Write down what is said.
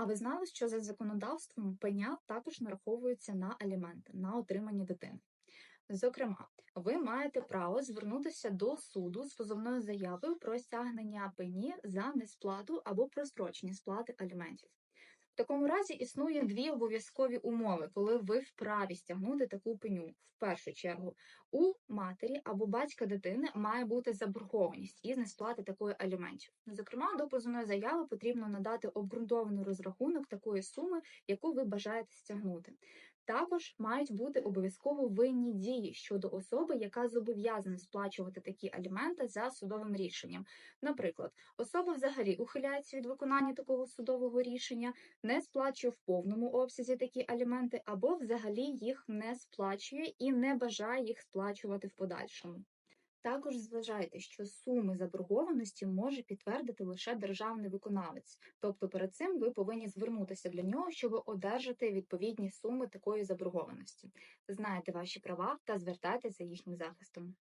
А ви знали, що за законодавством пеня також нараховується на аліменти, на отримання дитини? Зокрема, ви маєте право звернутися до суду з позовною заявою про стягнення пені за несплату або прострочення сплати аліментів. Такому разі існує дві обов'язкові умови, коли ви вправі стягнути таку пеню. В першу чергу, у матері або батька дитини має бути заборгованість із несплати такої аліментів. Зокрема, до позовної заяви потрібно надати обґрунтований розрахунок такої суми, яку ви бажаєте стягнути. Також мають бути обов'язково винні дії щодо особи, яка зобов'язана сплачувати такі аліменти за судовим рішенням. Наприклад, особа взагалі ухиляється від виконання такого судового рішення, не сплачує в повному обсязі такі аліменти, або взагалі їх не сплачує і не бажає їх сплачувати в подальшому. Також зважайте, що суми заборгованості може підтвердити лише державний виконавець, тобто перед цим ви повинні звернутися для нього, щоб одержати відповідні суми такої заборгованості. Знайте ваші права та звертайтеся за їхнім захистом.